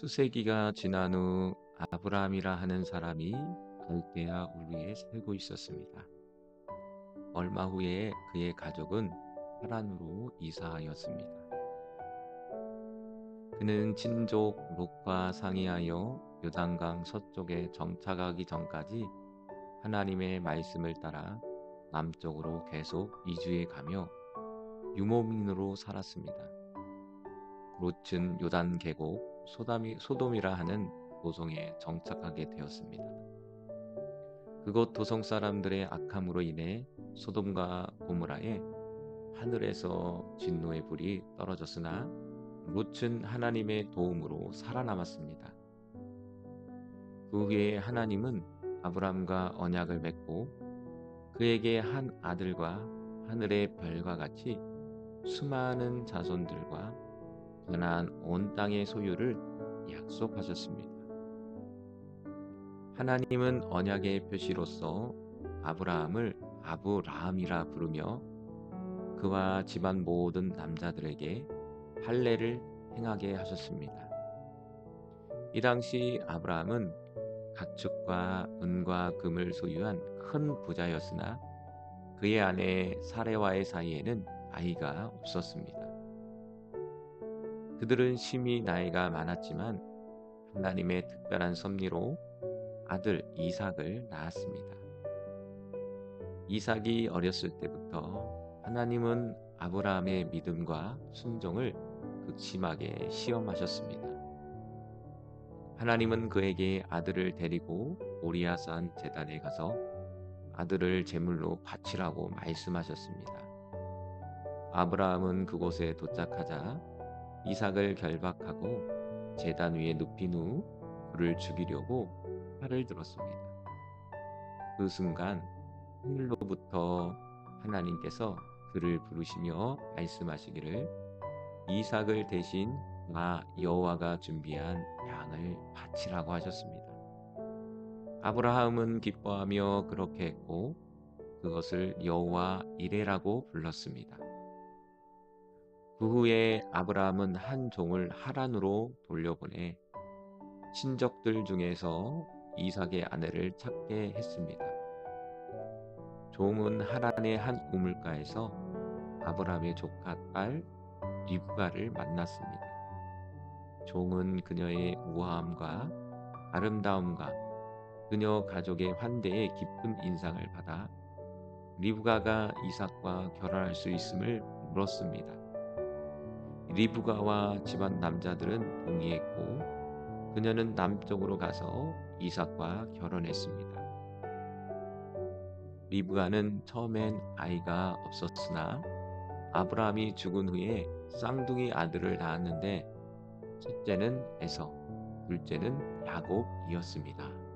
수세기가 지난 후 아브라함이라 하는 사람이 갈대아 우르에 살고 있었습니다. 얼마 후에 그의 가족은 하란으로 이사하였습니다. 그는 친족 롯과 상의하여 요단강 서쪽에 정착하기 전까지 하나님의 말씀을 따라 남쪽으로 계속 이주해 가며 유목민으로 살았습니다. 롯은 요단 계곡 소담이, 소돔이라 하는 도성에 정착하게 되었습니다. 그곳 도성 사람들의 악함으로 인해 소돔과 고무라에 하늘에서 진노의 불이 떨어졌으나 롯은 하나님의 도움으로 살아남았습니다. 그 후에 하나님은 아브람과 언약을 맺고 그에게 한 아들과 하늘의 별과 같이 수많은 자손들과 가나안 온 땅의 소유를 약속하셨습니다. 하나님은 언약의 표시로서 아브라함을 아브라함이라 부르며 그와 집안 모든 남자들에게 할례를 행하게 하셨습니다. 이 당시 아브라함은 가축과 은과 금을 소유한 큰 부자였으나 그의 아내 사레와의 사이에는 아이가 없었습니다. 그들은 심히 나이가 많았지만 하나님의 특별한 섭리로 아들 이삭을 낳았습니다. 이삭이 어렸을 때부터 하나님은 아브라함의 믿음과 순종을 극심하게 시험하셨습니다. 하나님은 그에게 아들을 데리고 오리아산 재단에 가서 아들을 제물로 바치라고 말씀하셨습니다. 아브라함은 그곳에 도착하자 이삭을 결박하고 재단 위에 눕힌 후 그를 죽이려고 팔을 들었습니다. 그 순간 하늘로부터 하나님께서 그를 부르시며 말씀하시기를 이삭을 대신 나 여호와가 준비한 양을 바치라고 하셨습니다. 아브라함은 기뻐하며 그렇게 했고 그것을 여호와 이레라고 불렀습니다. 그 후에 아브라함은 한 종을 하란으로 돌려보내 친족들 중에서 이삭의 아내를 찾게 했습니다. 종은 하란의 한 우물가에서 아브라함의 조카 딸 리브가를 만났습니다. 종은 그녀의 우아함과 아름다움과 그녀 가족의 환대에 깊은 인상을 받아 리브가가 이삭과 결혼할 수 있음을 물었습니다. 리브가와 집안 남자들은 동의했고 그녀는 남쪽으로 가서 이삭과 결혼했습니다. 리브가는 처음엔 아이가 없었으나 아브라함이 죽은 후에 쌍둥이 아들을 낳았는데 첫째는 에서, 둘째는 야곱이었습니다.